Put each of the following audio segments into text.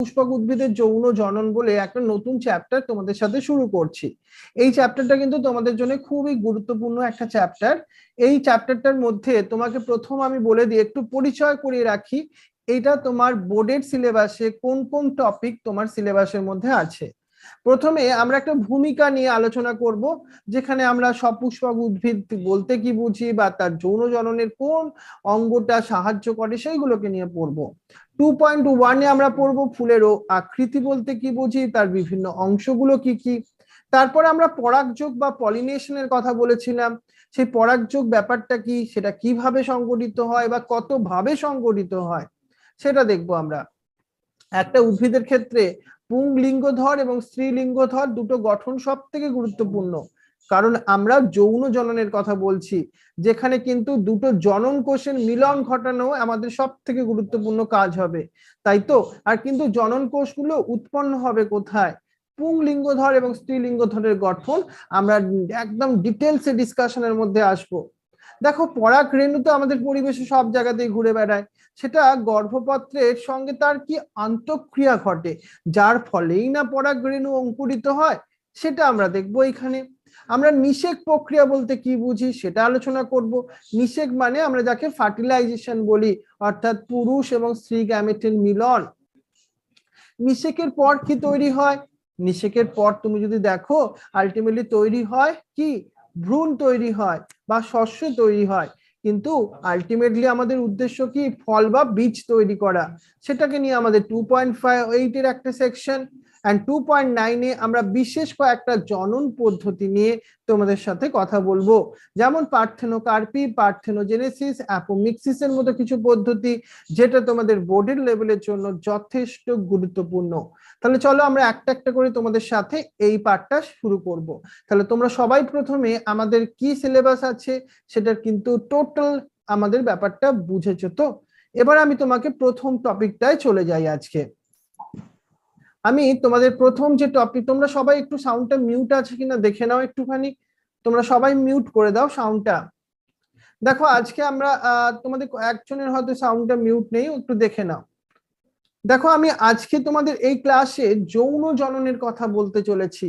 পুষ্পক উদ্ভিদের যৌন জনন বলে একটা নতুন চ্যাপ্টার তোমাদের সাথে শুরু করছি। এই চ্যাপ্টারটা কিন্তু তোমাদের জন্য খুবই গুরুত্বপূর্ণ একটা চ্যাপ্টার এই চ্যাপ্টারটার মধ্যে তোমাকে প্রথম আমি বলে দিই একটু পরিচয় করিয়ে রাখি এটা তোমার বোর্ডের সিলেবাসে কোন কোন টপিক তোমার সিলেবাসের মধ্যে আছে। প্রথমে আমরা একটা ভূমিকা নিয়ে আলোচনা করব, যেখানে আমরা সপুষ্পক উদ্ভিদ বলতে কি বুঝি বা তার যৌন জননের কোন অঙ্গটা সাহায্য করে সেইগুলোকে নিয়ে পড়ব। টু পয়েন্ট ওয়ানে আমরা পড়ব ফুলের আকৃতি বলতে কি বুঝি, তার বিভিন্ন অংশগুলো কি কি। তারপরে আমরা পরাগযোগ বা পলিনেশনের কথা বলেছিলাম, সেই পরাগযোগ ব্যাপারটা কি, সেটা কীভাবে সংগঠিত হয় বা কত ভাবে সংগঠিত হয়, সেটা দেখব আমরা। একটা উদ্ভিদের ক্ষেত্রে পুংলিঙ্গধর এবং স্ত্রীলিঙ্গধর দুটো গঠন সব থেকে গুরুত্বপূর্ণ। কারণ আমরা যৌন জননের কথা বলছি, যেখানে কিন্তু দুটো জনন কোষের মিলন ঘটানো আমাদের সব থেকে গুরুত্বপূর্ণ কাজ হবে। তাই তো? আর কিন্তু জনন কোষগুলো উৎপন্ন হবে কোথায়? পুংলিঙ্গধর এবং স্ত্রীলিঙ্গধরের গঠন আমরা একদম ডিটেলসে ডিসকাশনের মধ্যে আসব। দেখো, পরাগ রেণু তো আমাদের পরিবেশে সব জায়গাতেই ঘুরে বেড়ায়। সেটা গর্ভপত্রের সঙ্গে তার কি আন্তঃক্রিয়া ঘটে? যার ফলেই না পরাগ রেণু অঙ্কুরিত হয়? সেটা আমরা দেখব এখানে। আমরা নিষেক প্রক্রিয়া বলতে কি বুঝি সেটা আলোচনা করব। নিষেক মানে আমরা যাকে ফার্টিলাইজেশন বলি, অর্থাৎ পুরুষ এবং স্ত্রী গ্যামেটের মিলন। নিষেকের পর কি তৈরি হয়? নিষেকের পর তুমি যদি দেখো আলটিমেটলি তৈরি হয় কি? ভ্রূণ তৈরি হয় বা শস্য তৈরি হয়। কিন্তু আলটিমেটলি আমাদের উদ্দেশ্য কি? ফল বা বীজ তৈরি করা। সেটাকে নিয়ে আমাদের টু পয়েন্ট ফাইভ এইটের একটা সেকশন অ্যান্ড টু পয়েন্ট নাইনে আমরা বিশেষ কয়েকটা জনন পদ্ধতি নিয়ে তোমাদের সাথে কথা বলব। যেমন পার্থেনোকার্পি পার্থেনোজেনেসিস অ্যাপোমিক্সিসের মতো কিছু পদ্ধতি, যেটা তোমাদের বোর্ডের লেভেলের জন্য যথেষ্ট গুরুত্বপূর্ণ। তাহলে চলো আমরা একটা একটা করে তোমাদের সাথে এই পার্টটা শুরু করব। তাহলে তোমরা সবাই প্রথমে আমাদের কি সিলেবাস আছে, সেটার কিন্তু টোটাল আমাদের ব্যাপারটা বুঝেছ তো? এবার আমি তোমাকে প্রথম টপিকটায় চলে যাই আজকে। আমি তোমাদের প্রথম যে টপিক তোমরা সবাই একটু সাউন্ডটা মিউট আছে কিনা দেখে নাও একটুখানি। তোমরা সবাই মিউট করে দাও সাউন্ডটা দেখো, আজকে আমরা তোমাদের একজনের হয়তো সাউন্ডটা মিউট নেই, একটু দেখে নাও। দেখো, আমি আজকে তোমাদের এই ক্লাসে যৌন জননের কথা বলতে চলেছি।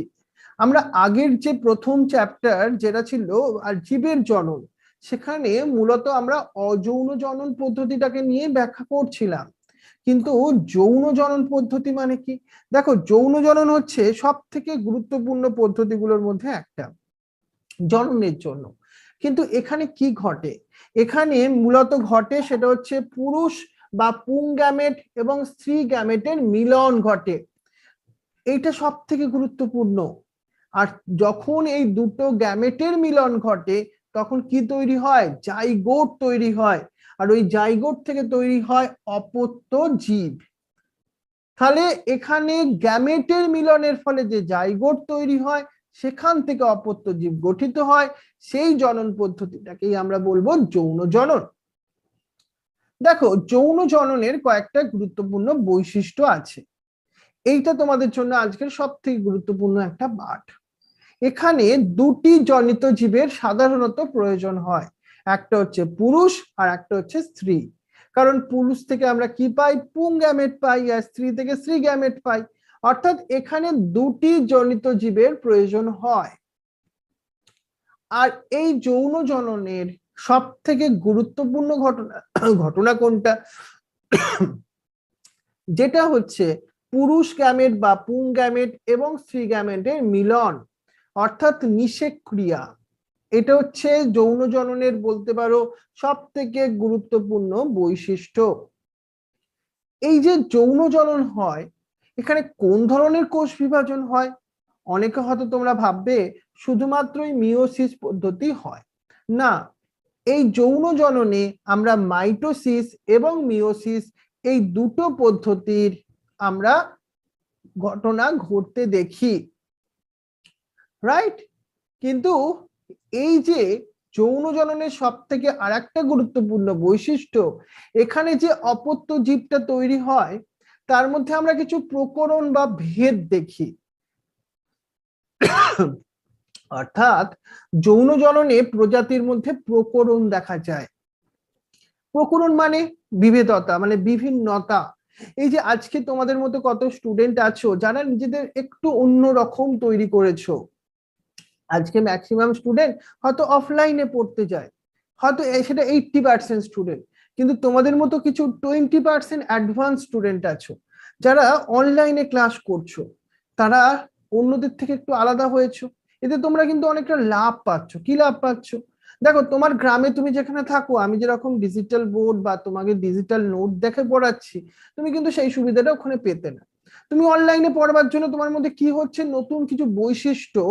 আমরা আগের যে প্রথম চ্যাপ্টার যেটা ছিল, আর জীবের জনন, সেখানে মূলত আমরা অযৌন জনন পদ্ধতিটাকে নিয়ে ব্যাখ্যা করছিলাম। কিন্তু যৌন জনন পদ্ধতি মানে কি? দেখো, যৌন জনন হচ্ছে সব থেকে গুরুত্বপূর্ণ পদ্ধতিগুলোর মধ্যে একটা, জননের জন্য। কিন্তু এখানে কি ঘটে? এখানে মূলত ঘটে সেটা হচ্ছে পুরুষ বা পুং গ্যামেট এবং স্ত্রী গ্যামেটের মিলন ঘটে। এইটা সব থেকে গুরুত্বপূর্ণ। আর যখন এই দুটো গ্যামেটের মিলন ঘটে, তখন কি তৈরি হয়? জাইগোট তৈরি হয়। আর ওই জাইগোট থেকে তৈরি হয় অপত্য জীব। তাহলে এখানে গ্যামেটের মিলনের ফলে যে জাইগোট তৈরি হয়, সেখান থেকে অপত্য জীব গঠিত হয়, সেই জনন পদ্ধতিটাকেই আমরা বলব যৌন জনন। দেখো, যৌন জননের কয়েকটা গুরুত্বপূর্ণ বৈশিষ্ট্য আছে। এইটা তোমাদের জন্য আজকের সব থেকে গুরুত্বপূর্ণ একটা পাঠ। এখানে দুটি জনিত জীবের সাধারণত প্রয়োজন হয়। একটা হচ্ছে পুরুষ আর একটা হচ্ছে স্ত্রী। কারণ পুরুষ থেকে আমরা কি পাই? পুং গ্যামেট পাই আর স্ত্রী থেকে স্ত্রী গ্যামেট পাই। অর্থাৎ এখানে দুটি জনিত জীবের প্রয়োজন হয়। আর এই যৌন জননের সব থেকে গুরুত্বপূর্ণ ঘটনা ঘটনা কোনটা? যেটা হচ্ছে পুরুষ গ্যামেট বা পুং গ্যামেট এবং স্ত্রী গ্যামেটের মিলন, অর্থাৎ নিষেক ক্রিয়া। এটা হচ্ছে যৌন জননের বলতে পারো সব থেকে গুরুত্বপূর্ণ বৈশিষ্ট্য। এই যে যৌন জনন হয়, এখানে কোন ধরনের কোষ বিভাজন হয়? অনেকে হয়তো তোমরা ভাববে শুধুমাত্রই মিওসিস পদ্ধতি হয়। না, এই যৌন জননে আমরা মাইটোসিস এবং মিওসিস এই দুটো পদ্ধতির আমরা ঘটনা ঘটতে দেখি। রাইট? কিন্তু এই যে যৌন জননের সব থেকে আর একটা গুরুত্বপূর্ণ বৈশিষ্ট্য, এখানে যে অপত্য জীবটা তৈরি হয়, তার মধ্যে আমরা কিছু প্রকরণ বা ভেদ দেখি। অর্থাৎ যৌন জননে প্রজাতির মধ্যে প্রকরণ দেখা যায়। প্রকরণ মানে বিভেদতা মানে বিভিন্নতা। এই যে আজকে তোমাদের মতো কত স্টুডেন্ট আছো, যারা নিজেদের একটু অন্য রকম তৈরি করেছ আজকে ম্যাক্সিমাম স্টুডেন্ট হয়তো অফলাইনে পড়তে যায়, হয়তো সেটা এইটটি পার্সেন্ট স্টুডেন্ট কিন্তু তোমাদের মতো কিছু টোয়েন্টি পার্সেন্ট অ্যাডভান্স স্টুডেন্ট আছো, যারা অনলাইনে ক্লাস করছ, তারা অন্যদের থেকে একটু আলাদা হয়েছো, এতে তোমরা কিন্তু অনেকটা লাভ পাচ্ছ। কি লাভ পাচ্ছ? দেখো, তোমার গ্রামে তুমি যেখানে থাকো, আমি যেরকম ডিজিটাল বোর্ড বা তোমাকে ডিজিটাল নোট দেখে পড়াচ্ছি, তুমি কিন্তু সেই সুবিধাটা ওখানে পেতে না। তুমি অনলাইনে পড়বার জন্য তোমার মধ্যে কি হচ্ছে? নতুন কিছু বৈশিষ্ট্য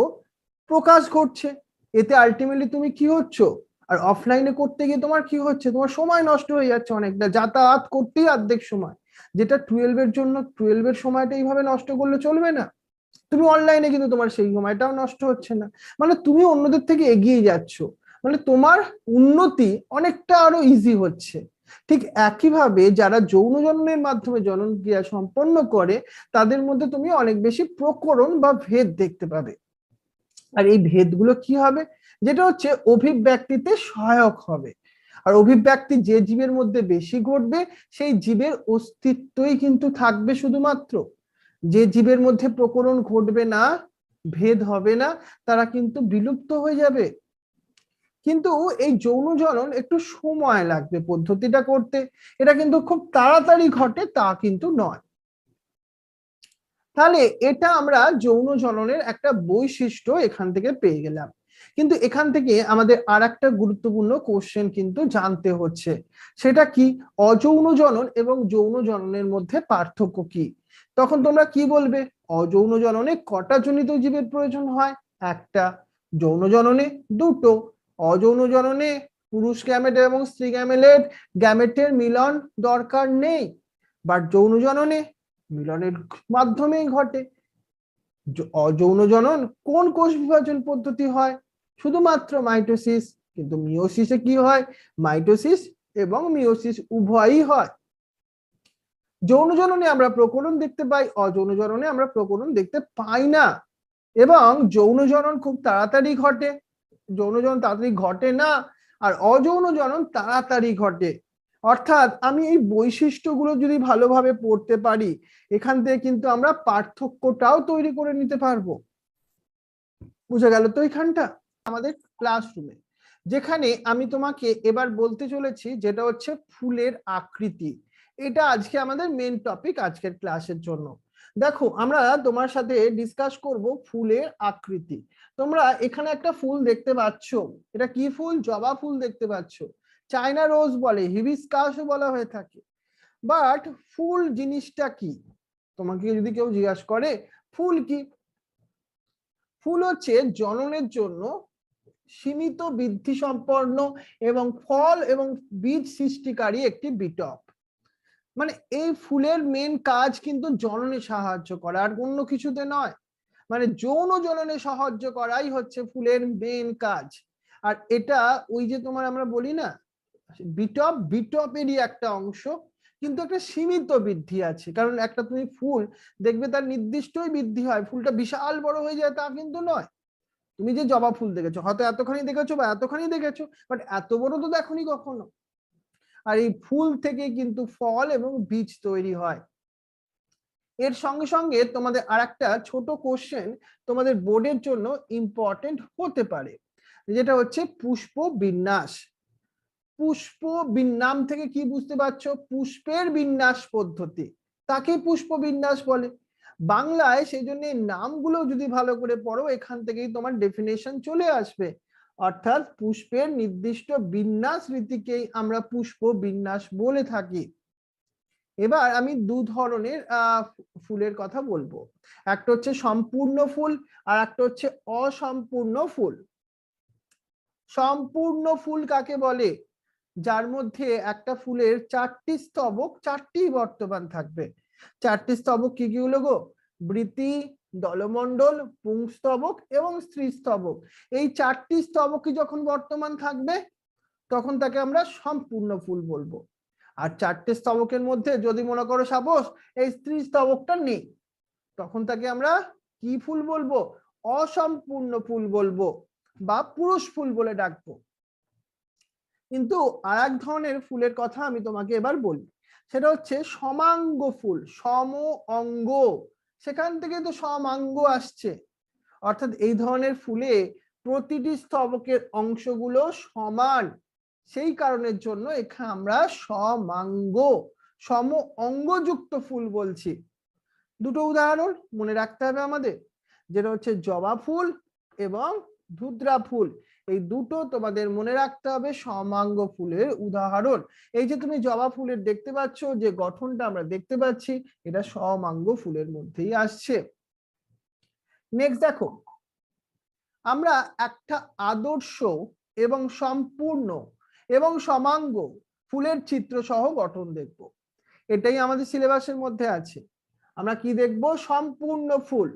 প্রকাশ ঘটছে। এতে আলটিমেটলি তুমি কি হচ্ছ? আর অফলাইনে করতে গিয়ে তোমার কি হচ্ছে? তোমার সময় নষ্ট হয়ে যাচ্ছে অনেকটা। যাতায়াত করতেই অর্ধেক সময়। যেটা টুয়েলভ এর জন্য টুয়েলভ এর সময়টা এইভাবে নষ্ট করলে চলবে না। তুমি অনলাইনে কিন্তু তোমার সেই সময়টাও নষ্ট হচ্ছে না। মানে তুমি অন্যদের থেকে এগিয়ে যাচ্ছ। মানে তোমার উন্নতি অনেকটা আরও ইজি হচ্ছে। ঠিক একইভাবে যারা যৌন জননের মাধ্যমে জনন ক্রিয়া সম্পন্ন করে, তাদের মধ্যে তুমি অনেক বেশি প্রকরণ বা ভেদ দেখতে পাবে। আর এই ভেদগুলো কি হবে? যেটা হচ্ছে অভিব্যক্তিতে সহায়ক হবে। আর অভিব্যক্তি যে জীবের মধ্যে বেশি ঘটবে, সেই জীবের অস্তিত্বই কিন্তু থাকবে শুধুমাত্র। যে জীবের মধ্যে প্রকরণ ঘটবে না, ভেদ হবে না, তারা কিন্তু বিলুপ্ত হয়ে যাবে। কিন্তু এই যৌন জনন একটু সময় লাগবে পদ্ধতিটা করতে। এটা কিন্তু খুব তাড়াতাড়ি ঘটে, তা কিন্তু নয়। তাহলে এটা আমরা যৌন জননের একটা বৈশিষ্ট্য এখান থেকে পেয়ে গেলাম। কিন্তু এখান থেকে আমাদের আর একটা গুরুত্বপূর্ণ কোশ্চেন কিন্তু জানতে হচ্ছে। সেটা কি? অযৌন জনন এবং যৌন জননের মধ্যে পার্থক্য কি? তখন তোমরা কি বলবে? অযৌন জননে কটা জনিত জীবের প্রয়োজন হয়? একটা, যৌন জননে দুটো। অযৌন জননে পুরুষ গ্যামেট এবং স্ত্রী গ্যামেলেট গ্যামেটের মিলন দরকার নেই। বাট যৌন জননে মিলনের মাধ্যমেই ঘটে। অযৌন জনন কোন কোষ বিভাজন পদ্ধতি হয়? শুধুমাত্র মাইটোসিস, কিন্তু মিওসিসে কি হয়? মাইটোসিস এবং মিওসিস উভয়ই হয়। যৌন জননে আমরা প্রকরণ দেখতে পাই, অযৌন জননে আমরা প্রকরণ দেখতে পাই না। এবং যৌন জনন খুব তাড়াতাড়ি ঘটে। যৌন জনন তাড়াতাড়ি ঘটে না, আর অযৌন জনন তাড়াতাড়ি ঘটে। অর্থাৎ আমি এই বৈশিষ্ট্যগুলো যদি ভালোভাবে পড়তে পারি, এখান থেকে কিন্তু আমরা পার্থক্যটাও তৈরি করে নিতে পারব। বুঝা গেল তো এখানটা? আমাদের ক্লাসরুমে যেখানে আমি তোমাকে এবার বলতে চলেছি যেটা হচ্ছে ফুলের আকৃতি। এটা আজকে আমাদের মেন টপিক আজকের ক্লাসের জন্য। দেখো, আমরা তোমার সাথে ডিসকাস করব ফুলের আকৃতি। তোমরা এখানে একটা ফুল দেখতে পাচ্ছ। এটা কি ফুল? জবা ফুল দেখতে পাচ্ছ। চায়না রোজ বলে হিবিস্কাসও বলা হয়ে থাকে। বাট ফুল জিনিসটা কি? তোমাকে যদি কেউ জিজ্ঞাসা করে, ফুল কি? ফুল হচ্ছে জননের জন্য সীমিত বৃদ্ধি সম্পন্ন এবং ফল এবং বীজ সৃষ্টিকারী একটি বিটপ। মানে এই ফুলের মেন কাজ কিন্তু জননে সাহায্য করা, আর অন্য কিছুতে নয়। মানে যৌন জননে সাহায্য করাই হচ্ছে ফুলের মেন কাজ। আর এটা ওই যে তোমার আমরা বলি না বিটপ বিটপেরই একটা অংশ, কিন্তু একটা সীমিত বৃদ্ধি আছে। কারণ একটা তুমি ফুল দেখবে তার নির্দিষ্টই বৃদ্ধি হয়। ফুলটা বিশাল বড় হয়ে যায় তা কিন্তু নয়। তুমি যে জবা ফুল দেখেছ, হয়তো এতখানি দেখেছ বা এতখানি দেখেছ বাট এত বড় তো দেখোনি কখনো। আর এই ফুল থেকে কিন্তু ফল এবং বীজ তৈরি হয়। এর সঙ্গে সঙ্গে তোমাদের আর একটা ছোট কোশ্চেন তোমাদের বোর্ডের জন্য ইম্পর্টেন্ট হতে পারে। যেটা হচ্ছে পুষ্প বিন্যাস। পুষ্প বিন- নাম থেকে কি বুঝতে পারছ? পুষ্পের বিন্যাস পদ্ধতি। তাকে পুষ্প বিন্যাস বলে। বাংলায় সেই জন্য নামগুলো যদি ভালো করে পড়ো, এখান থেকেই তোমার ডেফিনেশন চলে আসবে। অর্থাৎ পুষ্পের নির্দিষ্ট বিন্যাস রীতিকেই আমরা পুষ্প বিন্যাস বলে থাকি। এবার আমি দু ধরনের ফুলের কথা বলব। একটা হচ্ছে সম্পূর্ণ ফুল আর একটা হচ্ছে অসম্পূর্ণ ফুল। সম্পূর্ণ ফুল কাকে বলে? যার মধ্যে একটা ফুলের চারটি স্তবক, চারটি বর্তমান থাকবে। চারটি স্তবক কি কি হলো গো? বৃতি দলমণ্ডল পুংস্তবক এবং স্ত্রী স্তবক। এই চারটি স্তবকই যখন বর্তমান থাকবে, তখন তাকে আমরা সম্পূর্ণ ফুল বলব। আর চারটে স্তবকের মধ্যে যদি মনে করো সাপোজ এই স্ত্রী স্তবকটা নেই, তখন তাকে আমরা কি ফুল বলব? অসম্পূর্ণ ফুল বলব বা পুরুষ ফুল বলে ডাকবো। কিন্তু আর এক ধরনের ফুলের কথা আমি তোমাকে এবার বলি। সেটা হচ্ছে সমাঙ্গ ফুল সম অঙ্গ সেখান থেকে তো সমাঙ্গ আসছে। অর্থাৎ এই ধরনের ফুলে প্রতিটি স্তবকের অংশগুলো সমান। সেই কারণের জন্য এখানে আমরা সমাঙ্গ সম অঙ্গযুক্ত ফুল বলছি। দুটো উদাহরণ মনে রাখতে হবে আমাদের। যেটা হচ্ছে জবা ফুল এবং ধুদ্রা ফুল। এই দুটো তোমাদের মনে রাখতে হবে সমাঙ্গ ফুলের উদাহরণ। এই যে তুমি জবা ফুলের দেখতে পাচ্ছ, যে গঠনটা আমরা দেখতে পাচ্ছি, এটা সমাঙ্গ ফুলের মধ্যেই আসছে। নেক্সট দেখো, আমরা একটা আদর্শ এবং সম্পূর্ণ এবং সমাঙ্গ ফুলের চিত্র সহ গঠন দেখব। এটাই আমাদের সিলেবাসের মধ্যে আছে। আমরা কি দেখব? সম্পূর্ণ ফুল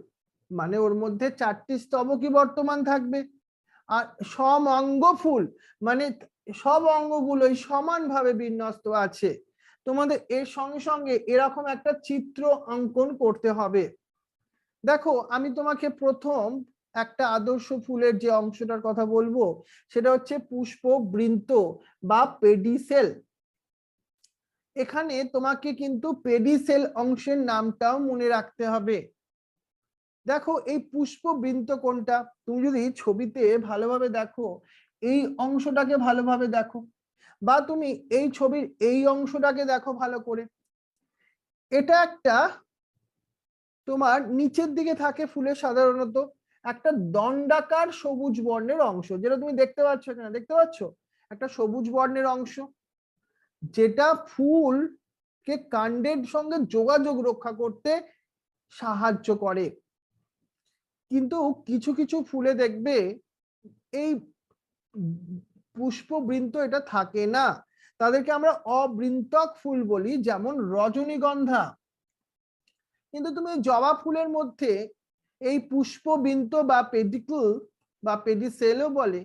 মানে ওর মধ্যে চারটি স্তবকই বর্তমান থাকবে। আর সমাঙ্গ ফুল মানে সব অঙ্গগুলোই সমানভাবে বিন্যস্ত আছে। তোমাদের এর সঙ্গে সঙ্গে এরকম একটা চিত্র অঙ্কন করতে হবে। দেখো, আমি তোমাকে প্রথম একটা আদর্শ ফুলের যে অংশটার কথা বলব, সেটা হচ্ছে পুষ্প বৃন্ত বা পেডিসেল। এখানে তোমাকে কিন্তু পেডিসেল অংশের নামটাও মনে রাখতে হবে। দেখো এই পুষ্প বৃন্ত কোনটা তুমি যদি ছবিতে ভালোভাবে দেখো, এই অংশটাকে ভালোভাবে দেখো বা তুমি এই ছবির এই অংশটাকে দেখো ভালো করে। এটা একটা তোমার নিচের দিকে থাকে ফুলের সাধারণত একটা দণ্ডাকার সবুজ বর্ণের অংশ, যেটা তুমি দেখতে পাচ্ছ এখানে, দেখতে পাচ্ছ? একটা সবুজ বর্ণের অংশ, যেটা ফুল কে কাণ্ডের সঙ্গে যোগাযোগ রক্ষা করতে সাহায্য করে। কিন্তু কিছু কিছু ফুলে দেখবে এই পুষ্পবৃন্ত এটা থাকে না। তাদেরকে আমরা অবৃন্তক ফুল বলি, যেমন রজনীগন্ধা। কিন্তু তুমি জবা ফুলের মধ্যে এই পুষ্পবৃন্ত বা পেডিকুল বা পেডিসেলও বলে,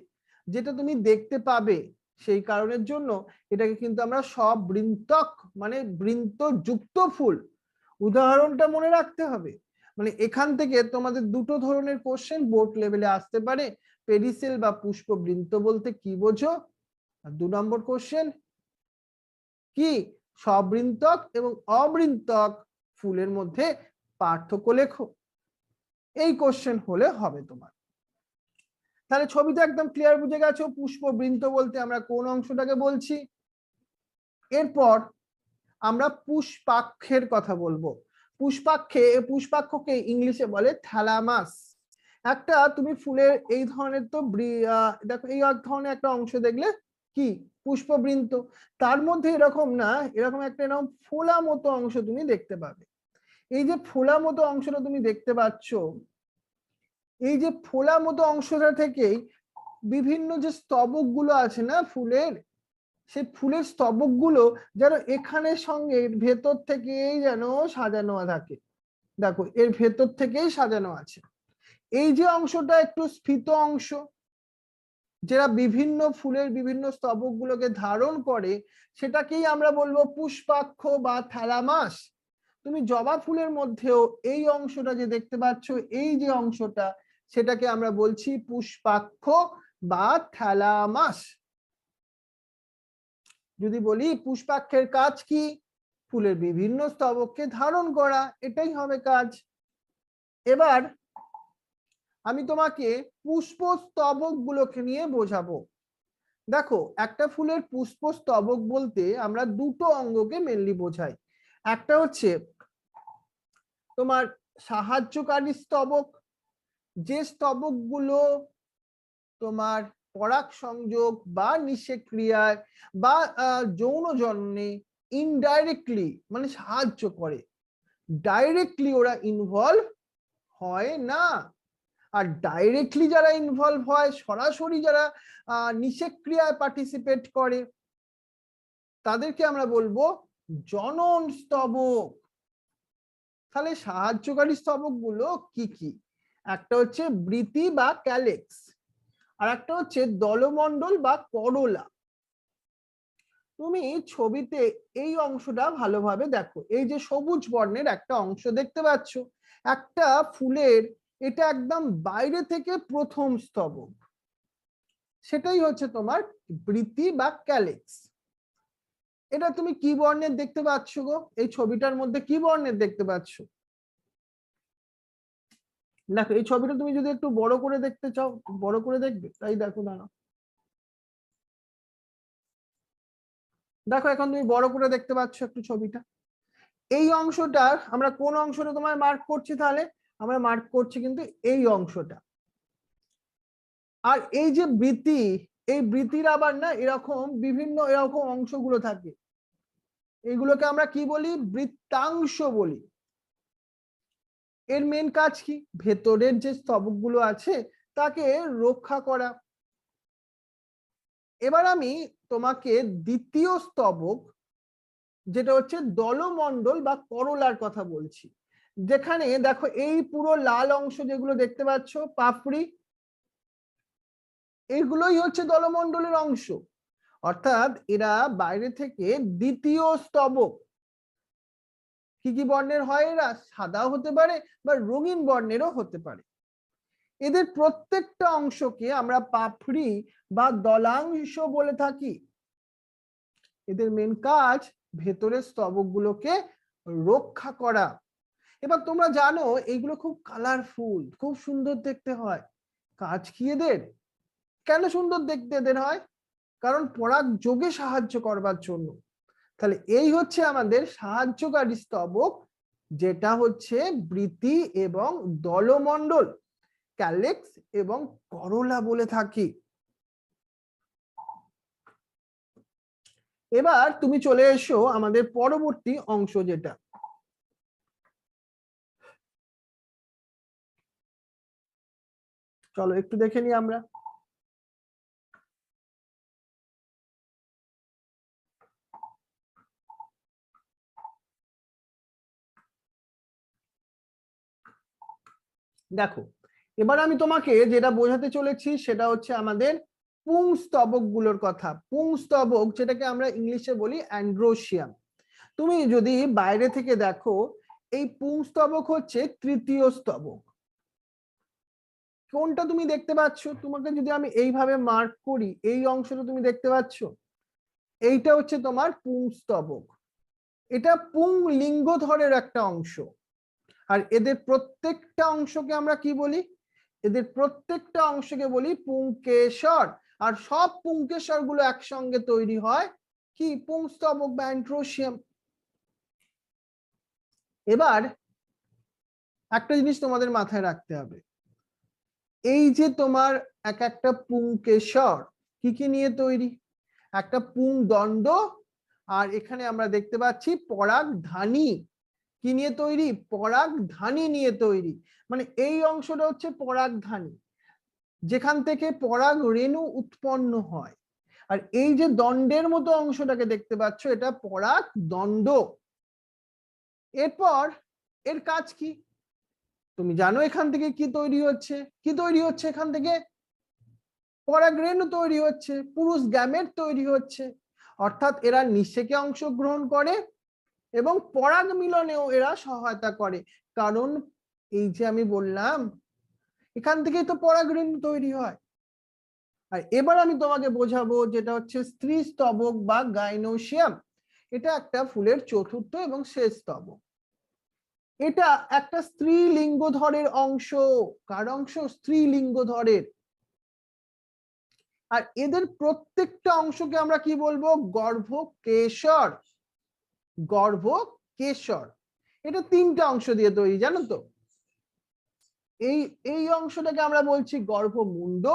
যেটা তুমি দেখতে পাবে সেই কারণের জন্য এটাকে কিন্তু আমরা সব বৃন্তক মানে বৃন্ত যুক্ত ফুল। উদাহরণটা মনে রাখতে হবে। মানে এখান থেকে তোমাদের দুটো ধরনের কোশ্চেন বোর্ড লেভেলে আসতে পারে। পেরিসেল বা পুষ্পবৃন্ত বলতে কি বোঝো? দু নম্বর কোশ্চেন কি? সবৃন্তক এবং অবৃন্তক ফুলের মধ্যে পার্থক্য লেখো। এই কোশ্চেন হলে হবে তোমার। তাহলে ছবিতে একদম ক্লিয়ার বুঝে গেছো পুষ্পবৃন্ত বলতে আমরা কোন অংশটাকে বলছি? এরপর আমরা পুষ্পাক্ষের কথা বলব। পুষ্পাক্ষে, পুষ্পাক্ষকে ইংলিশে বলে থ্যালামাস একটা তুমি ফুলের এই ধরনের তো দেখো এই ধরনের একটা অংশ দেখলে কি? পুষ্পবৃন্ত। তার মধ্যে এরকম না, এরকম একটা এরকম ফোলা মতো অংশ তুমি দেখতে পাবে। এই যে ফোলা মতো অংশটা তুমি দেখতে পাচ্ছ, এই যে ফোলা মতো অংশটা থেকেই বিভিন্ন যে স্তবকগুলো আছে না ফুলের সেই ফুলের স্তবকগুলো যেন এখানের সঙ্গে ভেতর থেকেই যেন সাজানো থাকে। দেখো, এর ভেতর থেকেই সাজানো আছে। এই যে অংশটা একটু স্ফীত অংশ, যেটা বিভিন্ন ফুলের বিভিন্ন স্তবক গুলোকে ধারণ করে, সেটাকেই আমরা বলব পুষ্পাক্ষ বা থ্যালামাস তুমি জবা ফুলের মধ্যেও এই অংশটা যে দেখতে পাচ্ছ, এই যে অংশটা, সেটাকে আমরা বলছি পুষ্পাক্ষ বা থ্যালামাস যদি বলি, পুষ্পাক্ষের কাজ কি? ফুলের বিভিন্ন স্তবককে ধারণ করা, এটাই হবে কাজ। এবার আমি তোমাকে পুষ্প স্তবক গুলোকে নিয়ে বোঝাবো। দেখো, একটা ফুলের পুষ্প স্তবক বলতে আমরা দুটো অঙ্গকে মেনলি বোঝাই। একটা হচ্ছে তোমার সাহায্যকারী স্তবক, যে স্তবকগুলো তোমার পরাগ সংযোগ বা নিষেক্রিয়ায় বা যৌন জন্মে ইনডাইরেক্টলি মানে সাহায্য করে। ডাইরেক্টলি ওরা ইনভলভ হয় না। আর ডাইরেক্টলি যারা ইনভলভ হয়, সরাসরি যারা নিষেক্রিয়ায় পার্টিসিপেট করে, তাদেরকে আমরা বলব জনন স্তবক। তাহলে সাহায্যকারী স্তবকগুলো কি কি? একটা হচ্ছে বৃতি বা ক্যালেক্স আর একটা হচ্ছে দলমন্ডল বা করলা। তুমি ছবিতে এই অংশটা ভালোভাবে দেখো। এই যে সবুজ বর্ণের একটা অংশ দেখতে পাচ্ছ, একটা ফুলের এটা একদম বাইরে থেকে প্রথম স্তবক। সেটাই হচ্ছে তোমার বৃত্তি বা ক্যালেক্স। এটা তুমি কি বর্ণের দেখতে পাচ্ছ গো? এই ছবিটার মধ্যে কি বর্ণের দেখতে পাচ্ছ? দেখো, এই ছবিটা তুমি যদি একটু বড় করে দেখতে চাও, বড় করে দেখবে। তাই দেখো, দাঁড়াও। দেখো, এখন তুমি বড় করে দেখতে পাচ্ছ একটু ছবিটা। এই অংশটা, আমরা কোন অংশটা তোমায় মার্ক করছি তাহলে? আমরা মার্ক করছি কিন্তু এই অংশটা। আর এই যে বৃত্তি, এই বৃত্তির আবার না এরকম বিভিন্ন এরকম অংশগুলো থাকে। এগুলোকে আমরা কি বলি? বৃত্তাংশ বলি। এর মেন কাজ কি? ভেতরের যে স্তবকগুলো আছে, তাকে রক্ষা করা। এবার আমি তোমাকে দ্বিতীয় স্তবক, যেটা হচ্ছে দলমণ্ডল বা করলার কথা বলছি। যেখানে দেখো এই পুরো লাল অংশ যেগুলো দেখতে পাচ্ছ, পাপড়ি, এগুলোই হচ্ছে দলমণ্ডলের অংশ। অর্থাৎ এরা বাইরে থেকে দ্বিতীয় স্তবক। কি কি বর্ণের হয় এরা? সাদা হতে পারে বা রঙিন বর্ণেরও হতে পারে। এদের প্রত্যেকটা অংশকে আমরা পাপড়ি বা দলাংশ বলে থাকি। এদের মেন কাজ ভেতরের স্তবকগুলোকে রক্ষা করা। এবার তোমরা জানো এইগুলো খুব কালারফুল খুব সুন্দর দেখতে হয়। কাজ কি এদের? কেন সুন্দর দেখতে এদের হয়? কারণ পরাগ যোগে সাহায্য করবার জন্য। তাহলে এই হচ্ছে আমাদের সাহায্যকারী স্তবক, যেটা হচ্ছে বৃতি এবং দলমণ্ডল ক্যালেক্স এবং করলা বলে থাকি। এবার তুমি চলে এসো আমাদের পরবর্তী অংশ যেটা। চলো একটু দেখে নিই আমরা। দেখো, এবার আমি তোমাকে যেটা বোঝাতে চলেছি সেটা হচ্ছে আমাদের পুং স্তবকগুলোর কথা। পুং স্তবক যেটাকে আমরা ইংলিশে বলি অ্যান্ড্রোসিয়াম তুমি যদি বাইরে থেকে দেখো, এই পুং স্তবক হচ্ছে তৃতীয় স্তবক। কোনটা তুমি দেখতে পাচ্ছ? তোমাকে যদি আমি এইভাবে মার্ক করি, এই অংশটা তুমি দেখতে পাচ্ছ? এইটা হচ্ছে তোমার পুং স্তবক এটা পুং লিঙ্গধরের একটা অংশ। আর এদের প্রত্যেকটা অংশকে আমরা কি বলি? এদের প্রত্যেকটা অংশকে বলি পুংকেশর। আর সব পুংকেশরগুলো একসঙ্গে তৈরি হয় কি? পুংস্তবক বা অ্যান্ট্রোসিয়াম এবার একটা জিনিস তোমাদের মাথায় রাখতে হবে। এই যে তোমার এক একটা পুংকেশর কি কি নিয়ে তৈরি? একটা পুং দণ্ড আর এখানে আমরা দেখতে পাচ্ছি পরাগ ধানী কি নিয়ে তৈরি? পরাগ ধানী নিয়ে তৈরি। মানে এই অংশটা হচ্ছে পরাগ ধানী। যেখান থেকে পরাগ রেণু উৎপন্ন হয়। আর এই যে দণ্ডের মতো অংশটাকে দেখতে পাচ্ছ, এটা পরাগ দণ্ড। এরপর এর কাজ কি? তুমি জানো এখান থেকে কি তৈরি হচ্ছে? কি তৈরি হচ্ছে এখান থেকে? পরাগ রেণু তৈরি হচ্ছে, পুরুষ গ্যামেট তৈরি হচ্ছে। অর্থাৎ এরা নিষেকে অংশগ্রহণ করে এবং পরাগ মিলনেও এরা সহায়তা করে। কারণ এই যে আমি বললাম, এখান থেকেই তো পরাগ রেণু তৈরি হয়। আর এবার আমি তোমাকে বোঝাবো যেটা হচ্ছে স্ত্রী স্তবক বা গাইনোসিয়াম। এটা একটা ফুলের চতুর্থ এবং শেষ স্তবক। এটা একটা স্ত্রী লিঙ্গধরের অংশ। কার অংশ? স্ত্রী লিঙ্গধরের। আর এদের প্রত্যেকটা অংশকে আমরা কি বলব? গর্ভ কেশর গর্ভ, কেশর। এটা তিনটা অংশ দিয়ে তৈরি, জানো তো? এই এই অংশটাকে আমরা বলছি গর্ভমুণ্ড,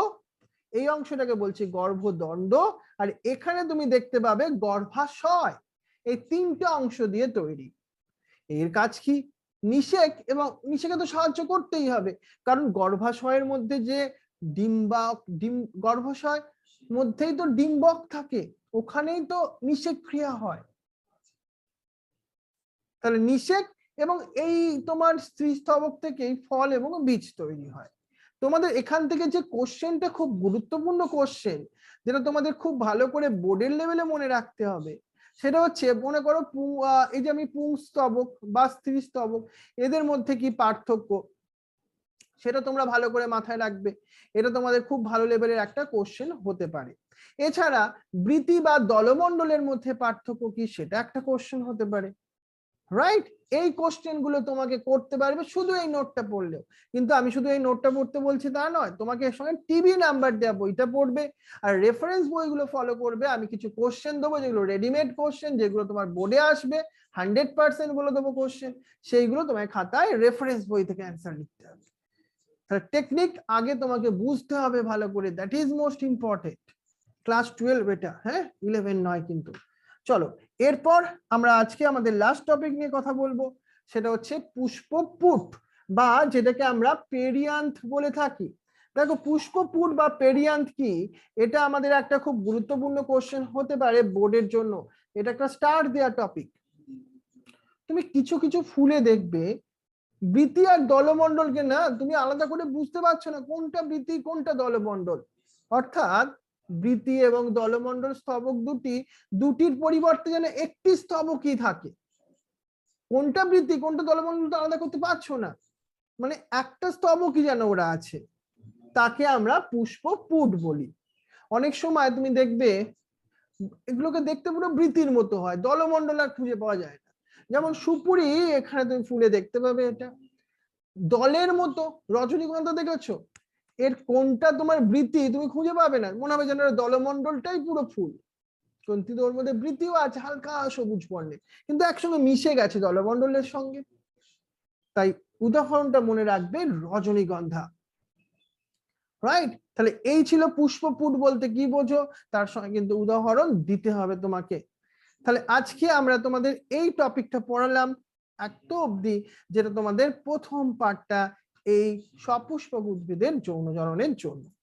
এই অংশটাকে বলছি গর্ভদণ্ড, আর এখানে তুমি দেখতে পাবে গর্ভাশয়। এই তিনটা অংশ দিয়ে তৈরি। এর কাজ কি? নিষেক, এবং নিষেকে তো সাহায্য করতেই হবে। কারণ গর্ভাশয়ের মধ্যে যে ডিম্বাক, ডিম গর্ভাশয় মধ্যেই তো ডিম্বক থাকে। ওখানেই তো নিষেক ক্রিয়া হয়। তাহলে নিষেক এবং এই তোমার স্ত্রী স্তবক থেকেই ফল এবং বীজ তৈরি হয়। তোমাদের এখান থেকে যে কোশ্চেনটা খুব গুরুত্বপূর্ণ কোশ্চেন যেটা তোমাদের খুব ভালো করে বোর্ডের লেভেলে মনে রাখতে হবে, সেটা হচ্ছে মনে করো এই যে আমি পুংস্তবক বা স্ত্রী স্তবক এদের মধ্যে কি পার্থক্য? সেটা তোমরা ভালো করে মাথায় রাখবে। এটা তোমাদের খুব ভালো লেভেলের একটা কোশ্চেন হতে পারে। এছাড়া বৃত্তি বা দলমণ্ডলের মধ্যে পার্থক্য কি সেটা একটা কোশ্চেন হতে পারে। রাইট এই কোশ্চেনগুলো তোমাকে করতে পারবে শুধু এই নোটটা পড়লেও। কিন্তু আমি শুধু এই নোটটা পড়তে বলছি তা নয়, তোমাকে এর সঙ্গে টিভি নাম্বার দেওয়া বইটা পড়বে আর রেফারেন্স বইগুলো ফলো করবে। আমি কিছু কোশ্চেন দেবো যেগুলো রেডিমেড কোশ্চেন যেগুলো তোমার বোর্ডে আসবে হান্ড্রেড পার্সেন্ট বলে দেবো কোশ্চেন সেইগুলো তোমার খাতায় রেফারেন্স বই থেকে অ্যান্সার লিখতে হবে। তাহলে টেকনিক আগে তোমাকে বুঝতে হবে ভালো করে। That is most important class twelve এটা হ্যাঁ? ইলেভেন নয় কিন্তু। চলো এরপর আমরা আজকে আমাদের লাস্ট টপিক নিয়ে কথা বলব, সেটা হচ্ছে পুষ্পপুট বা যেটাকে আমরা পেরিয়ান্থ বলে থাকি। দেখো, পুষ্পপুট বা পেরিয়ান্থ কি? এটা আমাদের একটা খুব গুরুত্বপূর্ণ কোশ্চেন হতে পারে বোর্ডের জন্য। এটা একটা স্টার দেওয়া টপিক তুমি কিছু কিছু ফুলে দেখবে, বৃত্তি আর দলমণ্ডলকে না, তুমি আলাদা করে বুঝতে পারছ না কোনটা বৃত্তি, কোনটা দলমণ্ডল। অর্থাৎ বৃত্তি এবং দলমণ্ডল স্তবক দুটি, দুটির পরিবর্তে যেন একটি স্তবকই থাকে। কোনটা বৃত্তি, কোনটা দলমণ্ডল তো আলাদা করতে পারছ না। মানে একটা স্তবকই যেন ওরা আছে, তাকে আমরা পুষ্প পুট বলি। অনেক সময় তুমি দেখবে, এগুলোকে দেখতে পুরো বৃত্তির মতো হয়, দলমণ্ডল আর খুঁজে পাওয়া যায় না। যেমন সুপুরি, এখানে তুমি ফুলে দেখতে পাবে এটা। দলের মতো, রজনীগন্ধা দেখেছ? এর কোনটা তোমার বৃত্তি তুমি খুঁজে পাবে না। মনে হবে যেন এর দলমণ্ডলটাই পুরো ফুল। কিন্তু ওর মধ্যে বৃত্তিও আছে, হালকা সবুজ বর্ণের। কিন্তু একসঙ্গে মিশে গেছে দলমণ্ডলের সঙ্গে। তাই উদাহরণটা মনে রাখবে রজনীগন্ধা। রাইট তাহলে এই ছিল পুষ্পপুট বলতে কি বোঝো? তার সঙ্গে কিন্তু উদাহরণ দিতে হবে তোমাকে। তাহলে আজকে আমরা তোমাদের এই টপিকটা পড়ালাম এত অবধি, যেটা তোমাদের প্রথম পার্টটা এই সপুষ্পক উদ্ভিদের যৌন জননের জন্য।